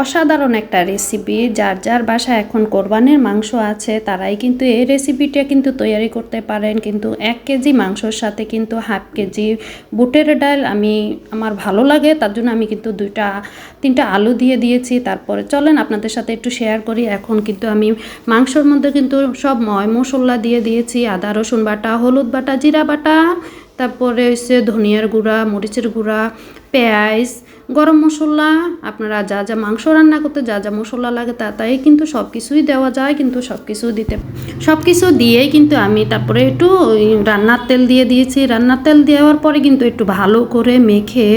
অসাধারণ একটা রেসিপি যার যার বাসায় এখন কোরবানির মাংস আছে, তারাই কিন্তু এই রেসিপিটা কিন্তু তৈরি করতে পারেন। কিন্তু এক কেজি মাংসর সাথে কিন্তু হাফ কেজি বুটের ডাল আমি, আমার ভালো লাগে, তার জন্য আমি কিন্তু দুইটা, তিনটা আলু দিয়ে দিয়েছি। তারপরে চলেন আপনাদের সাথে একটু শেয়ার করি। এখন কিন্তু আমি মাংসর মধ্যে কিন্তু সব ময় মশলা দিয়ে দিয়েছি। আদা, রসুন বাটা, হলুদ বাটা, জিরা বাটা, তারপরে হচ্ছে ধনিয়ার গুঁড়া, মরিচের গুঁড়া পেঁয়াজ, গরম মশলা, আপনারা যা যা মাংস রান্না করতে যা যা মশলা লাগে তা তাই কিন্তু সব কিছুই দেওয়া যায়, কিন্তু সব কিছু দিতে। সব কিছু দিয়েই কিন্তু আমি তারপরে একটু রান্নার তেল দিয়ে দিয়েছি। রান্নার তেল দেওয়ার পরে কিন্তু একটু ভালো করে মেখে,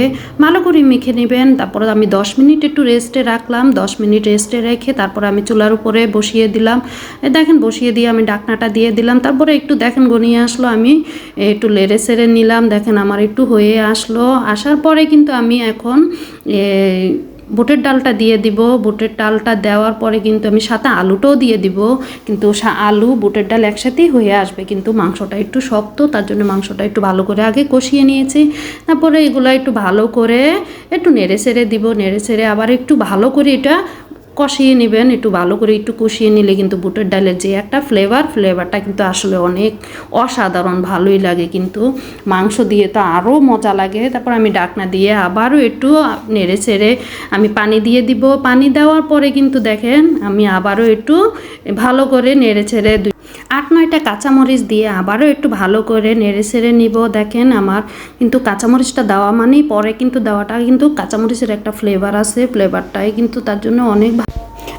ভালো করে মেখে নেবেন। তারপরে আমি দশ মিনিট একটু রেস্টে রাখলাম। দশ মিনিট রেস্টে রেখে তারপরে আমি চুলার উপরে বসিয়ে দিলাম। দেখেন বসিয়ে দিয়ে আমি ডাকনাটা দিয়ে দিলাম। তারপরে একটু দেখেন গনিয়ে আসলো। আমি একটু লেড়ে সেড়ে নিলাম। দেখেন আমার একটু হয়ে আসলো। আসার পরে কিন্তু আমি এখন বুটের ডালটা দিয়ে দিব। বুটের ডালটা দেওয়ার পরে কিন্তু আমি সাথে আলুটাও দিয়ে দিব। কিন্তু আলু, বুটের ডাল একসাথেই হয়ে আসবে। কিন্তু মাংসটা একটু শক্ত, তার জন্য মাংসটা একটু ভালো করে আগে কষিয়ে নিয়েছি। তারপরে এগুলো একটু ভালো করে একটু নেড়ে সেড়ে দিব। নেড়ে সেড়ে আবার একটু ভালো করে এটা কষিয়ে নেবেন, একটু ভালো করে একটু কষিয়ে নিলে কিন্তু বুটের ডালের যে একটা ফ্লেভার ফ্লেভারটা কিন্তু আসলে অনেক অসাধারণ, ভালোই লাগে কিন্তু। মাংস দিয়ে তো আরও মজা লাগে। তারপর আমি ডাকনা দিয়ে আবারও একটু নেড়ে ছেড়ে আমি পানি দিয়ে দিব। পানি দেওয়ার পরে কিন্তু দেখেন আমি আবারও একটু ভালো করে নেড়ে ছেড়ে দুই আট নয়টা কাঁচামরিচ দিয়ে আবারও একটু ভালো করে নেড়ে ছেড়ে নিব। দেখেন আমার কিন্তু কাঁচামরিচটা দেওয়া মানেই পরে কিন্তু দেওয়াটা কিন্তু কাঁচামরিচের একটা ফ্লেভার আছে ফ্লেভারটাই কিন্তু তার জন্য অনেক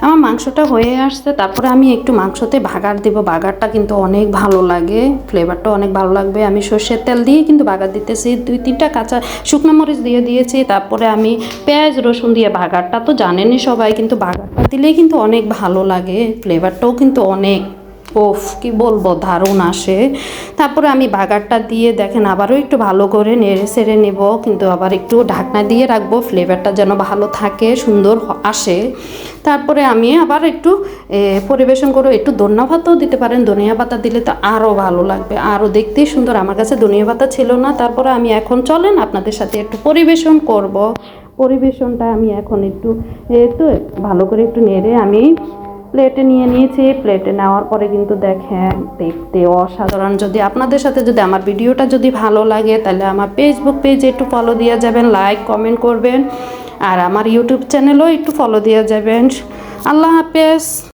আমার মাংসটা হয়ে আসছে, তারপরে আমি একটু মাংসতে বাগার দিব। বাগারটা কিন্তু অনেক ভালো লাগে ফ্লেভারটা অনেক ভালো লাগবে। আমি সর্ষের তেল দিয়ে কিন্তু বাগার দিতেছি, দুই তিনটা কাঁচা শুকনো মরিচ দিয়ে দিয়েছি, তারপরে আমি পেঁয়াজ, রসুন দিয়ে বাগারটা। তো জানেনই সবাই, কিন্তু বাগারটা দিলেই কিন্তু অনেক ভালো লাগে ফ্লেভারটাও কিন্তু অনেক। ওফ, কি বলব, দারুণ আসে। তারপরে আমি বাগারটা দিয়ে দেখেন আবারও একটু ভালো করে নেড়ে সেড়ে নেব, কিন্তু আবার একটু ঢাকনা দিয়ে রাখব ফ্লেভারটা যেন ভালো থাকে, সুন্দর আসে। তারপরে আমি আবার একটু পরিবেশন করব, একটু ধনিয়া পাতাও দিতে পারেন, ধনিয়া পাতা দিলে তো আরও ভালো লাগবে আরও দেখতেই সুন্দর। আমার কাছে ধনিয়া পাতা ছিল না, তারপরে আমি এখন চলেন আপনাদের সাথে একটু পরিবেশন করব। পরিবেশনটা আমি এখন একটু একটু ভালো করে একটু নেড়ে আমি প্লেটে নিয়ে নিয়েছি, প্লেটে নেওয়ার পরে কিন্তু দেখেন, দেখতে অসাধারণ। যদি আপনাদের সাথে যদি আমার ভিডিওটা যদি ভালো লাগে, তাহলে আমার ফেসবুক পেজে একটু ফলো দিয়ে যাবেন লাইক কমেন্ট করবেন। আর আমার ইউটিউব চ্যানেলও একটু ফলো দিয়ে যাবেন। আল্লাহ হাফেজ।